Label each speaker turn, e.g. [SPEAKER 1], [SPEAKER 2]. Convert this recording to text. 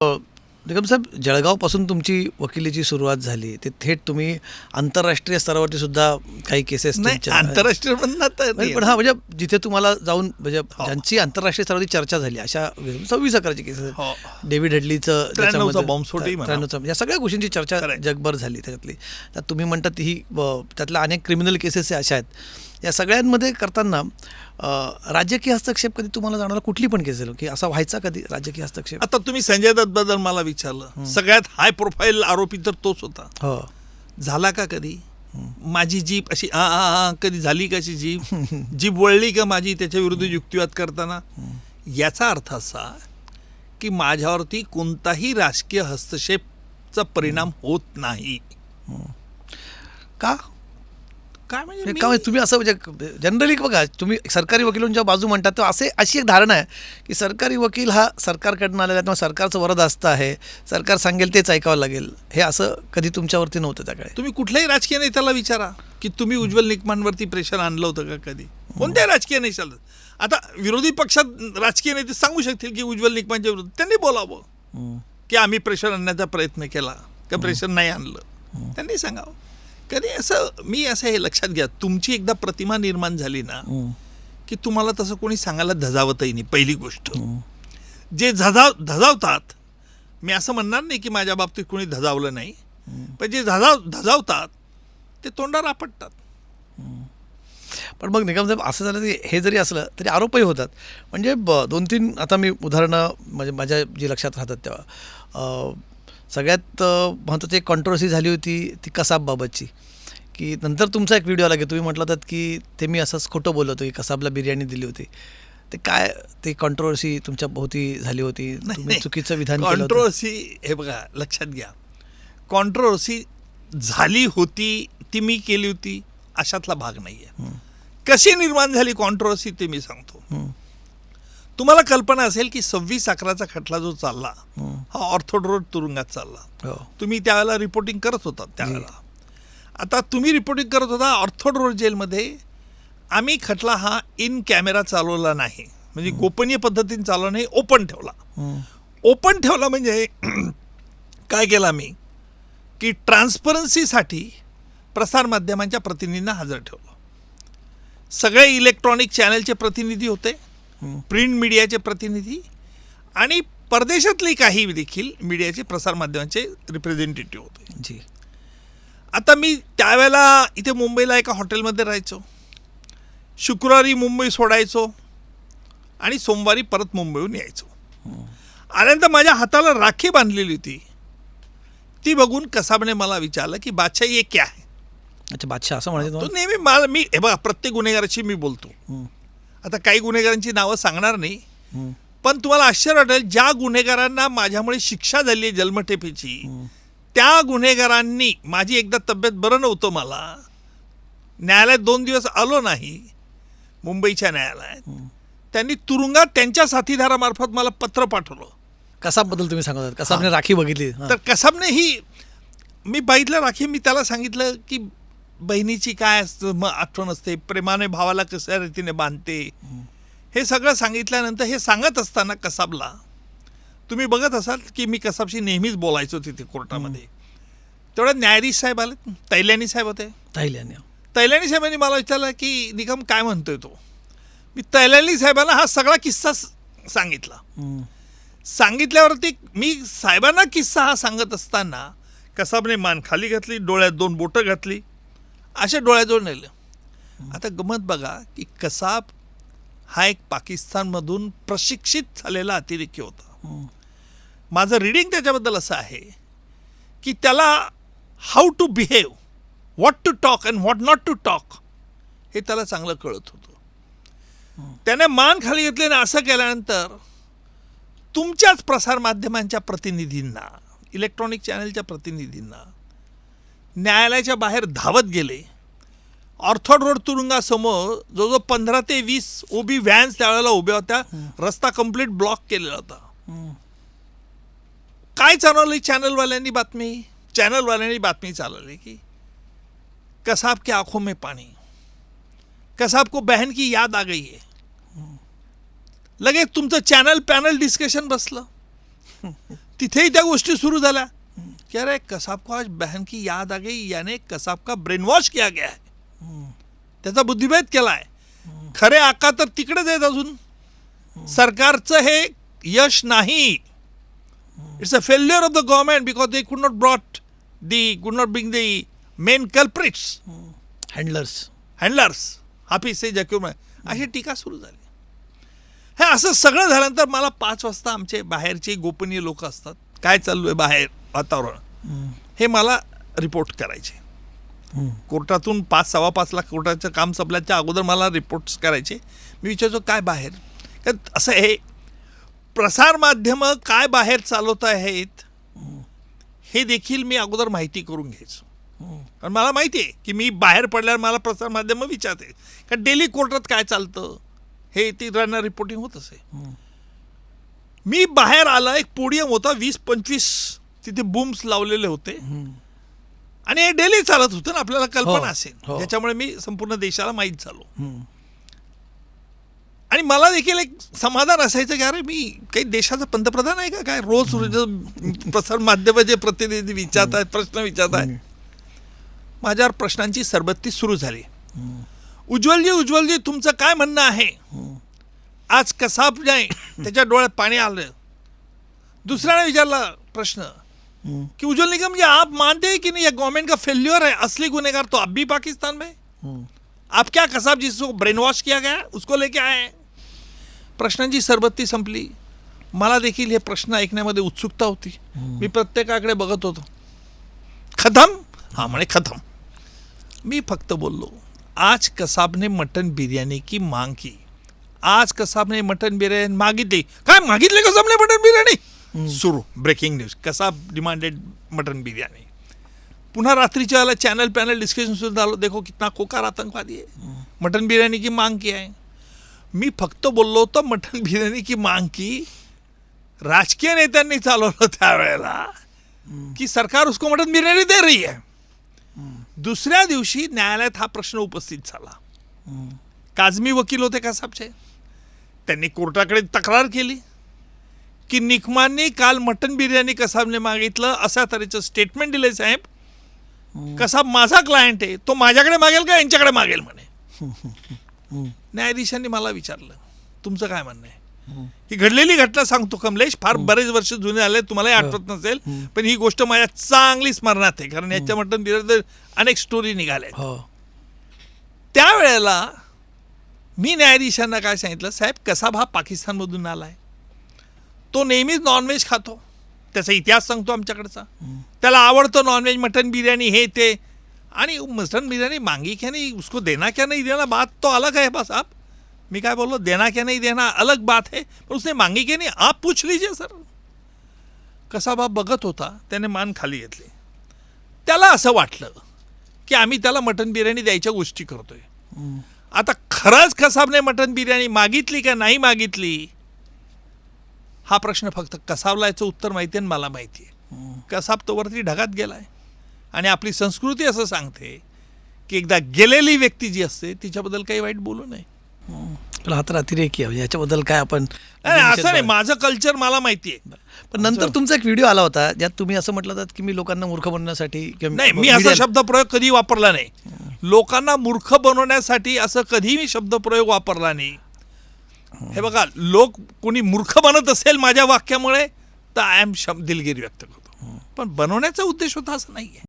[SPEAKER 1] अ, निकम साहेब जळगावपासून तुमची वकिलीची सुरुवात झाली ते थेट तुम्ही आंतरराष्ट्रीय स्तरावरती सुद्धा काही केसेस
[SPEAKER 2] नाही आंतरराष्ट्रीय तर.
[SPEAKER 1] पण हा म्हणजे जिथे तुम्हाला जाऊन म्हणजे
[SPEAKER 2] हो.
[SPEAKER 1] ज्यांची आंतरराष्ट्रीय स्तरावरती चर्चा झाली अशा सव्वीस अकराची केसेस
[SPEAKER 2] हो.
[SPEAKER 1] डेव्हिड हेडलीचं
[SPEAKER 2] त्र्याण्णवचा
[SPEAKER 1] या सगळ्या गोष्टींची चर्चा. जगभर झाली त्याच्यातली त्यात तुम्ही म्हणतात ही त्यातल्या अनेक क्रिमिनल केसेस अशा आहेत या सगळ्यांमध्ये करताना राजकीय हस्तक्षेप कधी तुम्हाला जाणवला? कुठली पण केस की असा व्हायचा कधी राजकीय हस्तक्षेप?
[SPEAKER 2] आता तुम्ही संजय दत्त बद्दल मला विचारलं. सगळ्यात हाय प्रोफाईल आरोपी तर तोच होता.
[SPEAKER 1] हो.
[SPEAKER 2] झाला का कधी? माझी जीप अशी आ आ आ कधी झाली कशी जीप जीप वळली का माझी त्याच्या विरुद्ध युक्तिवाद करताना? याचा अर्थ असा की माझ्यावरती कोणताही राजकीय हस्तक्षेपचा परिणाम होत नाही.
[SPEAKER 1] का?
[SPEAKER 2] काय म्हणजे
[SPEAKER 1] का म्हणजे तुम्ही असं म्हणजे जनरली बघा तुम्ही सरकारी वकिलांच्या बाजू म्हणतात तर असे अशी एक धारणा आहे की सरकारी वकील हा सरकारकडनं आलेला किंवा सरकारचं वरदास्त आहे सरकार सांगेल तेच ऐकावं लागेल. हे असं कधी तुमच्यावरती नव्हतं त्याकडे
[SPEAKER 2] तुम्ही कुठल्याही राजकीय नेत्याला विचारा की तुम्ही उज्ज्वल निकमांवरती प्रेशर आणलं होतं का कधी? कोणत्याही राजकीय नेत्याला. आता विरोधी पक्षात राजकीय नेते सांगू शकतील की उज्ज्वल निकमांच्या विरुद्ध त्यांनी बोलावं की आम्ही प्रेशर आणण्याचा प्रयत्न केला का प्रेशर नाही आणलं. त्यांनी सांगावं. कधी असं मी असं हे लक्षात घ्या तुमची एकदा प्रतिमा निर्माण झाली ना की तुम्हाला तसं कोणी सांगायला धजावतही नाही पहिली गोष्ट. जे धजाव धजावतात मी असं म्हणणार नाही की माझ्या बाबतीत कोणी धजावलं नाही पण जे धजाव धजावतात ते तोंडावर आपटतात.
[SPEAKER 1] पण मग निगम साहेब असं झालं की हे जरी असलं तरी आरोपही होतात. म्हणजे ब दोन तीन आता मी उदाहरणं म्हणजे माझ्या जी लक्षात राहतात तेव्हा. सगळ्यात महत्त्वाची एक कॉन्ट्रोवर्सी झाली होती ती कसाबबाबतची. की नंतर तुमचा एक व्हिडिओ आला की तुम्ही म्हटलं होतात की ते मी असंच खोटं बोलत होतो की कसाबला बिर्याणी दिली होती. ते काय ते कॉन्ट्रोवर्सी तुमच्या भोवती झाली होती? तुम्ही चुकीचं विधान.
[SPEAKER 2] कॉन्ट्रोवर्सी हे बघा लक्षात घ्या. कॉन्ट्रोवर्सी झाली होती ती मी केली होती अशातला भाग नाही आहे कशी निर्माण झाली कॉन्ट्रोवर्सी ते मी सांगतो. तुम्हाला कल्पना असेल की सव्वीस अकराचा खटला जो चालला
[SPEAKER 1] हं.
[SPEAKER 2] ऑर्थोड रोड तुरुंगात चालला.
[SPEAKER 1] हो.
[SPEAKER 2] तुम्ही त्यावेळेला रिपोर्टिंग करत होतात त्यावेळेला. आता तुम्ही रिपोर्टिंग करत होता ऑर्थोड रोड जेलमध्ये आम्ही खटला हा इन कॅमेरा चालवला नाही. म्हणजे गोपनीय पद्धतीने चालवला नाही ओपन ठेवला. ओपन ठेवला म्हणजे काय केलं आम्ही? की ट्रान्सपरन्सीसाठी प्रसारमाध्यमांच्या प्रतिनिधींना हजर ठेवलं. सगळे इलेक्ट्रॉनिक चॅनलचे प्रतिनिधी होते. प्रिंट मीडियाचे प्रतिनिधी आणि परदेशातली काही देखील मीडियाचे प्रसारमाध्यमांचे रिप्रेझेंटेटिव्ह होते.
[SPEAKER 1] जी.
[SPEAKER 2] आता मी त्यावेळेला इथे मुंबईला एका हॉटेलमध्ये राहायचो. शुक्रवारी मुंबई सोडायचो आणि सोमवारी परत मुंबईहून यायचो. आल्यानंतर माझ्या हाताला राखी बांधलेली होती. ती बघून कसाबने मला विचारलं की बादशाह ये क्या है?
[SPEAKER 1] अच्छा बादशाह असं म्हणायचं
[SPEAKER 2] नेहमी मला मी हे बघा प्रत्येक गुन्हेगाराची मी बोलतो. आता काही गुन्हेगारांची नावं सांगणार नाही. पण तुम्हाला आश्चर्य वाटेल ज्या गुन्हेगारांना माझ्यामुळे शिक्षा झाली आहे जन्मठेपेची त्या गुन्हेगारांनी माझी एकदा तब्येत बरं नव्हतं मला. न्यायालयात दोन दिवस आलो नाही मुंबईच्या न्यायालयात. त्यांनी तुरुंगात त्यांच्या साथीदारामार्फत मला पत्र पाठवलं.
[SPEAKER 1] कसाबबद्दल तुम्ही सांगत कसाबने राखी बघितली.
[SPEAKER 2] तर कसाबने ही मी बघितलं राखी मी त्याला सांगितलं की बहिणीची काय असतं? मग आठवण असते. प्रेमाने भावाला कशा रीतीने बांधते? हे सगळं सांगितल्यानंतर हे सांगत असताना कसाबला तुम्ही बघत असाल की मी कसाबशी नेहमीच बोलायचो तिथे कोर्टामध्ये. तेवढ्या न्यायाधीश साहेब आले तैल्यानी साहेब होते.
[SPEAKER 1] ताईल्याने
[SPEAKER 2] तैलानी साहेबांनी मला विचारलं की निकम काय म्हणतोय तो? मी तैलानी साहेबांना हा सगळा किस्सा सांगितला. सांगितल्यावरती मी साहेबांना किस्सा हा सांगत असताना कसाबने मान खाली घातली डोळ्यात दोन बोटं घातली. अशा डोळ्याजवळ नेलं. आता गमत बघा की कसाब हा एक पाकिस्तानमधून प्रशिक्षित झालेला अतिरेकी होता. माझं रिडिंग त्याच्याबद्दल असं आहे की त्याला how to behave what to talk and what not to talk हे त्याला चांगलं कळत होतं. त्याने मान खाली घेतली आणि असं केल्यानंतर तुमच्याच प्रसारमाध्यमांच्या प्रतिनिधींना इलेक्ट्रॉनिक चॅनलच्या प्रतिनिधींना न्यायालयाच्या बाहेर धावत गेले. ऑर्थोड रोड तुरुंगासमोर जवळजवळ पंधरा ते वीस ओबी व्हॅन्स त्यावेळेला उभ्या होत्या. रस्ता कंप्लीट ब्लॉक केलेला होता. काय चालवली चॅनलवाल्यांनी बातमी? चॅनलवाल्यांनी बातमी चालवली की कसाब के आंखों में पानी. कसाब को बहन की याद आ गई है. लगेच तुमचं चॅनल पॅनल डिस्कशन बसलं. तिथेही त्या गोष्टी सुरू झाल्या. की अरे कसाब को आज बहन की याद आ गई याने कसाब का ब्रेन वॉश किया गया है। त्याचा बुद्धिभेद केला आहे। खरे आका तर तिकडेच आहेत अजून। सरकारचं हे यश नाही। It's a failure of the government because they could not brought the could not bring the main culprits
[SPEAKER 1] handlers
[SPEAKER 2] handlers Hafiz Saeed Zakiur अशी टीका सुरू झाली. हे असं सगळं झाल्यानंतर मला पाच वाजता आमचे बाहेरचे गोपनीय लोक असतात. काय चालू आहे बाहेर? वातावरण. हे मला रिपोर्ट करायचे. कोर्टातून पाच सव्वा पाचला कोर्टाचं काम संपल्याच्या अगोदर मला रिपोर्ट्स करायचे. मी विचारतो काय बाहेर? कारण असं हे प्रसारमाध्यमं काय बाहेर चालवत आहेत? हे देखील मी अगोदर माहिती करून घ्यायचो. कारण मला माहिती आहे की मी बाहेर पडल्यावर मला प्रसारमाध्यमं विचारते. कारण डेली कोर्टात काय चालतं? हे ती रनर रिपोर्टिंग होत असे. मी बाहेर आला एक पोडियम होता वीस पंचवीस तिथे बूम्स लावलेले होते. आणि हे डेली चालत होतं ना आपल्याला
[SPEAKER 1] हो,
[SPEAKER 2] कल्पना असेल.
[SPEAKER 1] हो.
[SPEAKER 2] त्याच्यामुळे मी संपूर्ण देशाला माहीत झालो. आणि मला देखील एक समाधान असायचं की अरे मी काही देशाचा पंतप्रधान आहे का? काय रोज रोज प्रसार माध्यमाचे प्रतिनिधी विचारत आहेत प्रश्न विचारत आहेत माझ्यावर प्रश्नांची सरबत्ती सुरू झाली. उज्ज्वलजी उज्ज्वलजी तुमचं काय म्हणणं आहे? आज कसाब नाही त्याच्या डोळ्यात पाणी आलं. दुसऱ्याने विचारला प्रश्न. कि उज्जवल निगम जी आप मानते हैं कि नहीं, ये गवर्नमेंट का फेल्यूर है, असली गुनेगार तो अब भी पाकिस्तान में? आप क्या कसाब जिसको ब्रेन वॉश किया गया उसको लेके आए हैं? प्रश्नांची सरबत्ती संपली। मला देखील हे प्रश्न ऐकण्यामध्ये उत्सुकता होती. मी प्रत्येकाकडे बघत होतो. खतम? हा, म्हणे खतम. मी फक्त बोललो, आज कसाबने मटन बिर्याणी की मांग की? आज कसाबने मटन बिर्याणी मागितली. काय, मागितले कसाबने मटन बिर्याणी? सुरू. Breaking news Kasab demanded mutton biryani? पुन्हा रात्रीच्या वेळेला चॅनल पॅनल डिस्कशन सुद्धा झालं. देखो कितना खोकार आतंकवादी आहे. मटन बिर्याणी की मांग की आहे? मी फक्त बोललो होतो मटन बिर्याणी की मांग की राजकीय नेत्यांनी चालवलं त्यावेळेला की सरकार उसको मटन बिर्याणी दे रही है. दुसऱ्या दिवशी न्यायालयात हा प्रश्न उपस्थित झाला. काजमी वकील होते कसाबचे त्यांनी कोर्टाकडे तक्रार केली. की निकमांनी काल मटन बिर्याणी कसाबने मागितलं अशा तऱ्हेचं स्टेटमेंट दिलंय साहेब. कसाब माझा क्लायंट आहे तो माझ्याकडे मागेल का यांच्याकडे मागेल म्हणे. न्यायाधीशांनी मला विचारलं. तुमचं काय म्हणणं आहे? ही घडलेली घटना सांगतो कमलेश फार बरेच वर्ष जुने आले तुम्हालाही आठवत नसेल पण ही गोष्ट माझ्या चांगली स्मरणात आहे कारण याच्या मटन बिर्याणी अनेक स्टोरी निघाल्या
[SPEAKER 1] हो.
[SPEAKER 2] त्यावेळेला मी न्यायाधीशांना काय सांगितलं साहेब कसाब हा पाकिस्तानमधून आला आहे तो नेहमीच नॉनव्हेज खातो. त्याचा इतिहास सांगतो आमच्याकडचा. त्याला आवडतं नॉनव्हेज मटन बिर्याणी हे ते. आणि मटन बिर्याणी मांगी क्या नहीं उसको देना क्या नहीं देना बात तो अलग है बस आप. मी काय बोललो देना क्या नहीं देना अलग बात है. पण उसने मांगी क्या नहीं आप पूछ लीजिए सर. कसा बाप बघत होता त्याने मान खाली घेतली. त्याला असं वाटलं की आम्ही त्याला मटन बिर्याणी द्यायच्या गोष्टी करतोय. आता खरंच कसाबने मटन बिर्याणी मागितली का नाही मागितली हा प्रश्न फक्त कसाबला याचं उत्तर माहिती आहे मला माहिती आहे. कसाब तो वरती ढगात गेलाय. आणि आपली संस्कृती असं सांगते की एकदा गेलेली व्यक्ती जी असते तिच्याबद्दल काही वाईट बोलू नये.
[SPEAKER 1] तर अतिरेकी आहे याच्याबद्दल काय आपण
[SPEAKER 2] असं नाही माझं कल्चर मला माहिती आहे.
[SPEAKER 1] पण नंतर तुमचा एक व्हिडिओ आला होता ज्यात तुम्ही असं म्हटलं होतं की मी लोकांना मूर्ख बनवण्यासाठी
[SPEAKER 2] नाही मी असा
[SPEAKER 1] media-
[SPEAKER 2] शब्दप्रयोग कधी वापरला नाही. लोकांना मूर्ख बनवण्यासाठी असं कधी मी शब्दप्रयोग वापरला नाही. हे बघा लोक कोणी मूर्ख बनत असेल माझ्या वाक्यामुळे तर आय एम शब्द दिलगिरी व्यक्त करतो. पण बनवण्याचा उद्देश होता असं नाही आहे